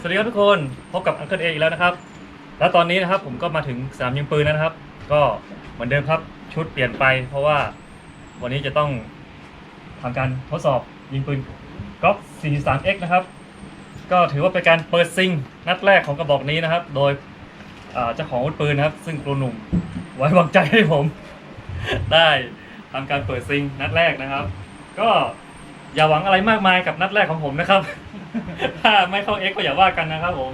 สวัสดีครับทุกคนพบกับอังเคิลเออีกแล้วนะครับ แล้วตอนนี้นะครับผมก็มาถึงสนามยิงปืนแล้วนะครับ ก็เหมือนเดิมครับชุดเปลี่ยนไปเพราะว่าวันนี้จะต้องทำการทดสอบยิงปืนก๊อก 43X นะครับ ก็ถือว่าเป็นการเปิดซิงนัดแรกของกระบอกนี้นะครับ โดยเจ้าของอาวุธปืนนะครับ ซึ่งครูหนุ่มไว้วางใจให้ผม ได้ทำการเปิดซิงนัดแรกนะครับ ก็อย่าหวังอะไรมากมายกับนัดแรกของผมนะครับ ถ้าไม่เข้า X ก็อย่าว่ากันนะครับผม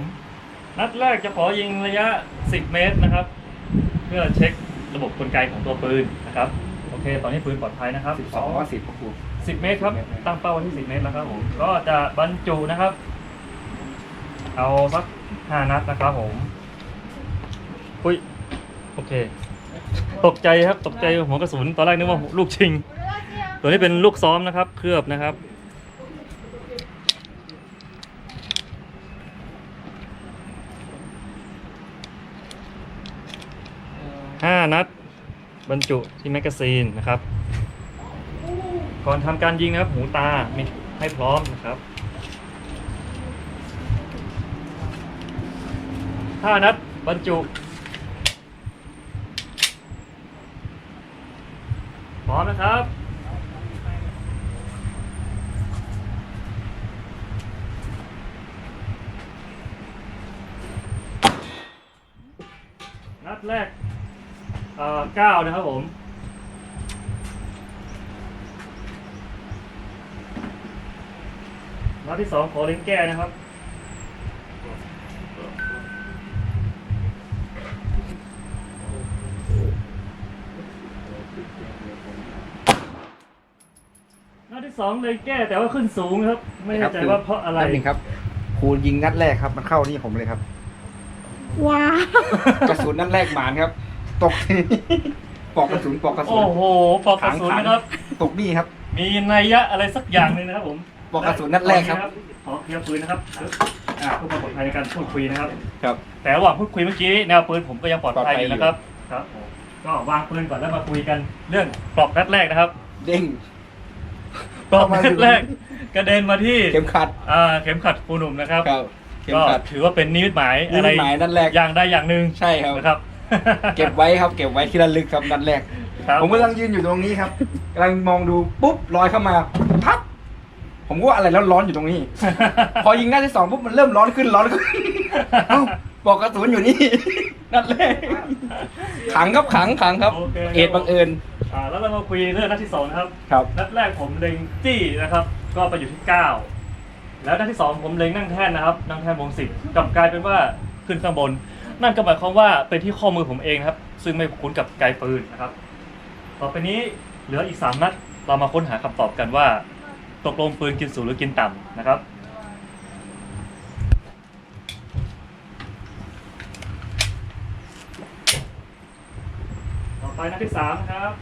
นัดแรกจะขอยิงระยะ 10 เมตรนะครับ เพื่อเช็คระบบกลไกของตัวปืนนะครับ โอเค ตอนนี้ปืนปลอดภัยนะครับ สิบสองว่าสิบครู10 เมตรครับ ตั้งเป้าไว้ที่ 10 เมตรแล้วครับผม ก็จะบรรจุนะครับ เอาสัก 5 นัดนะครับผมอุ้ย โอเค ตกใจครับ ตกใจหัวกระสุน ตอนแรกนึกว่าลูกชิง ตัวนี้เป็นลูกซ้อมนะครับ เคลือบนะครับ ห้านัด บรรจุที่แมกกาซีนนะครับ ก่อนทำการยิงนะครับ หูตามีให้พร้อมนะครับห้านัด บรรจุพร้อมนะครับนัดแรก อ่อเก้านะครับผมนัดที่สองขอเล้งแก้นะครับนัดที่สองเล้งแก้แต่ว่าขึ้นสูงครับ ไม่แน่ใจว่าเพราะอะไรนั่นเองครับครูยิงนัดแรกครับ มันเข้านี่ผมเลยครับ ว้าว กระสุนนัดแรกหมานครับ ตกปอกกระสุนปอกกระสุนโอ้โหปอกกระสุนนะครับ ตกนี่ครับมีนัยยะอะไรสักอย่างหนึ่งนะครับผมปอกกระสุนนัดแรกครับ ขอเคลียร์ปืนนะครับอ่าเพื่อความปลอดภัยในการพูดคุยนะครับ ครับ แต่ระหว่างพูดคุยเมื่อกี้แนวปืนผมก็ยังปลอดภัยปลอดภัยออยู่ยู่นะครับครับผมก็วางปืนก่อนแล้วมาคุยกันเรื่องปลอกนัดแรกนะครับเด้งปลอกนัดแรกกระเด็นมาที่เข็มขัดอ่าเข็มขัดปูหนุ่มนะครับ ครับเข็มก็ขัด ถือว่าเป็นนิมิตหมายนิมิตอะไรหมายนัดแรก อย่างใดอย่างหนึ่งใช่ครับ นะครับ เก็บไว้ครับ เก็บไว้ที่ระลึกครับนัดแรก ครับ ผมกำลังยืนอยู่ตรงนี้ครับกำลังมองดูปุ๊บลอยเข้ามาพับผมก็ว่าอะไรแล้วร้อนอยู่ตรงนี้ พอยิงนัดที่สองปุ๊บมันเริ่มร้อนขึ้นร้อนขึ้นเอ้าบอกกระสุนอยู่นี่ นัดแรกขังครับขังขังครับโอเคเอ็ดบังเอิญอ่าแล้วเรามาคุยเรื่องนัดที่สองนะครับ ครับ นัดแรกผมเล็งจี้นะครับ ก็ไปอยู่ที่ 9 แล้วนัดที่ 2 ผมเล็งนั่งแท่นนะครับ นั่งแท่นวงสิบกลับกลายเป็นว่าขึ้นข้างบน นั่นก็หมายความว่าเป็นที่ข้อมือผมเองนะครับ ซึ่งไม่คุ้นกับไกลปืนนะครับ ต่อไปนี้เหลืออีก 3 นัด เรามาค้นหาคำตอบกันว่า ตกลงปืนกินสูงหรือกินต่ำนะครับต่อไปนัดที่3นะครับ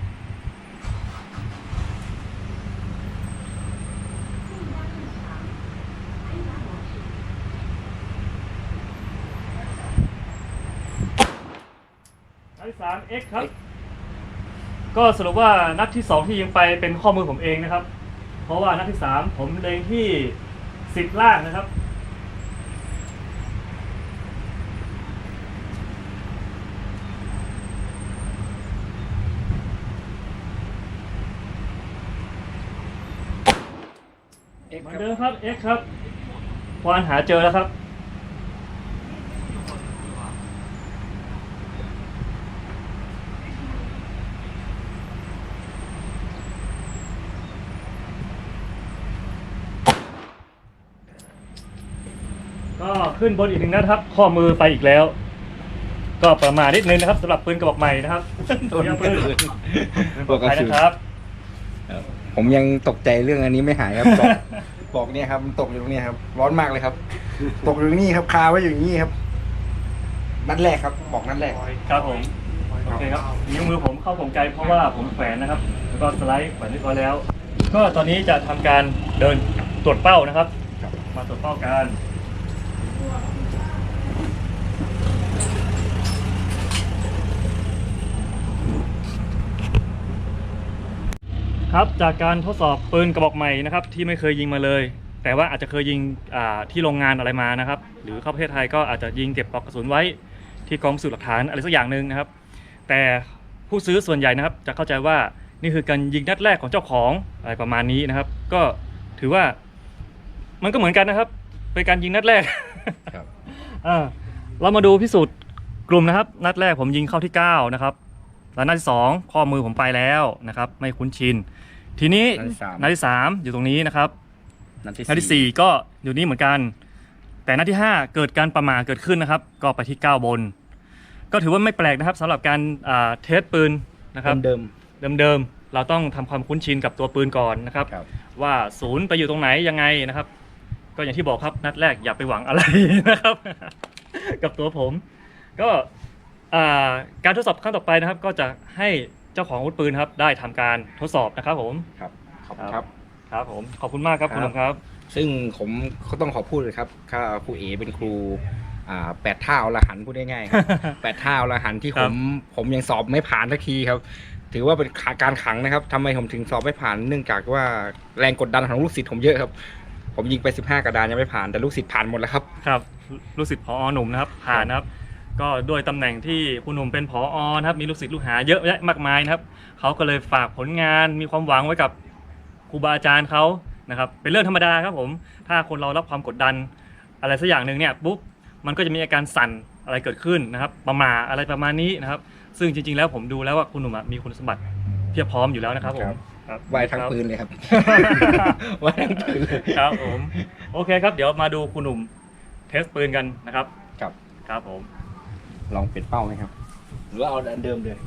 ที่สาม X ครับ ก็สรุปว่านัดที่สองที่ยิงไปเป็นข้อมือผมเองนะครับ เพราะว่านัดที่สามผมเล็งที่สิบล่างนะครับเอ็กเหมืคอนรับเดิมครับ X ครับควานหาเจอแล้วครับ ก็ ขึ้นบนอีกหนึ่งนัดครับ ข้อมือไปอีกแล้ว ก็ประมาณนิดนึงนะครับสำหรับปืนกระบอกใหม่นะครับโดนยังกระปืนสุนปลอดภัยนะครับ ผมยังตกใจเรื่องอันนี้ไม่หายครับบอกบอกเนี่ยครับมันตกอยู่ตรงเนี้ยครับ ร้อนมากเลยครับ ตกอยู่ตรงนี้ครับคาไว้อยู่อย่างนี้ครับนัดแรกครับ บอกนัดแรกครับผมโอเคครับนิ้วมือผมเข้าผมไกลเพราะว่าผมแขวนนะครับ แล้วก็สไลด์แขวนเรียบร้อยแล้ว ก็ตอนนี้จะทำการเดินตรวจเป้านะครับ มาตรวจเป้ากัน ครับจากการทดสอบปืนกระบอกใหม่นะครับที่ไม่เคยยิงมาเลย แต่ว่าอาจจะเคยยิงที่โรงงานอะไรมานะครับ หรือเข้าประเทศไทยก็อาจจะยิงเก็บปลอกกระสุนไว้ที่กองสูจน์หลักฐานอะไรสักอย่างหนึ่งนะครับ แต่ผู้ซื้อส่วนใหญ่นะครับ จะเข้าใจว่านี่คือการยิงนัดแรกของเจ้าของอะไรประมาณนี้นะครับ ก็ถือว่ามันก็เหมือนกันนะครับ เป็นการยิงนัดแรก ครับอ่าเรามาดูพิสูจน์กลุ่มนะครับ นัดแรกผมยิงเข้าที่ 9 นะครับ แล้วนัดที่2ข้อมือผมไปแล้วนะครับ ไม่คุ้นชิน ทีนี้นัดที่สามนัดที่3อยู่ตรงนี้นะครับนัดที่นัดที่ 4 ก็อยู่นี่เหมือนกัน แต่นัดที่ 5 เกิดการประมาทเกิดขึ้นนะครับ ก็ไปที่ 9 บน ก็ถือว่าไม่แปลกนะครับสำหรับการอ่าเทสปืนนะครับเดิมเดิมๆเราต้องทำความคุ้นชินกับตัวปืนก่อนนะครับครับ ว่าศูนย์ไปอยู่ตรงไหนยังไงนะครับ ก็อย่างที่บอกครับนัดแรกอย่าไปหวังอะไรนะครับ กับตัวผม ก็อ่าการทดสอบขั้นต่อไปนะครับ ก็จะให้เจ้าของอาวุธปืนครับ ได้ทำการทดสอบนะครับ ผมครับขอบคุณคครัรับบครับผมขอบคุณมากครับครับคุณลุงครับ ซึ่งผมก็ต้องขอพูดเลยครับข้าครูเอเป็นครูอ่าแปดท่าอรหันต์พูดง่ายๆครับแปดท่าอรหันต์ที่คผรับมผมยังสอบไม่ผ่านสักทีครับ ถือว่าเป็นการขังนะครับทำไมผมถึงสอบไม่ผ่านเนื่องจากว่าแรงกดดันของลูกศิษย์ผมเยอะครับ ผมยิงไป 15 กระดานยังไม่ผ่านแต่ลูกศิษย์ผ่านหมดแล้วครับ ครับลูกศิษย์พอหนุ่มนะครับผ่านนะครับ ก็ด้วยตำแหน่งที่คุณหนุ่มเป็นผอนะครับ มีลูกศิษย์ลูกหาเยอะแยะมากมายนะครับเขาก็เลยฝากผลงานมีความหวังไว้กับครูบาอาจารย์เขานะครับเป็นเรื่องธรรมดาครับผม ถ้าคนเรารับความกดดันอะไรสักอย่างหนึ่งเนี่ยปุ๊บมันก็จะมีอาการสั่นอะไรเกิดขึ้นนะครับ ประมาทอะไรประมาณนี้นะครับ ซึ่งจริง ๆ แล้วผมดูแล้วว่าคุณหนุ่มอะมีคุณสมบัติเพียบพร้อมอยู่แล้วนะครับผมครับ ครับไหวทั้งปืนเลยครับไหวทั้งปืนเลยครับผม โอเคครับ เดี๋ยวมาดูคุณหนุ่มเทสปืนกันนะครับ ครับ ครับผม ลองเปลี่ยนเป้าไหมครับ หรือว่าเอาอันเดิมเลย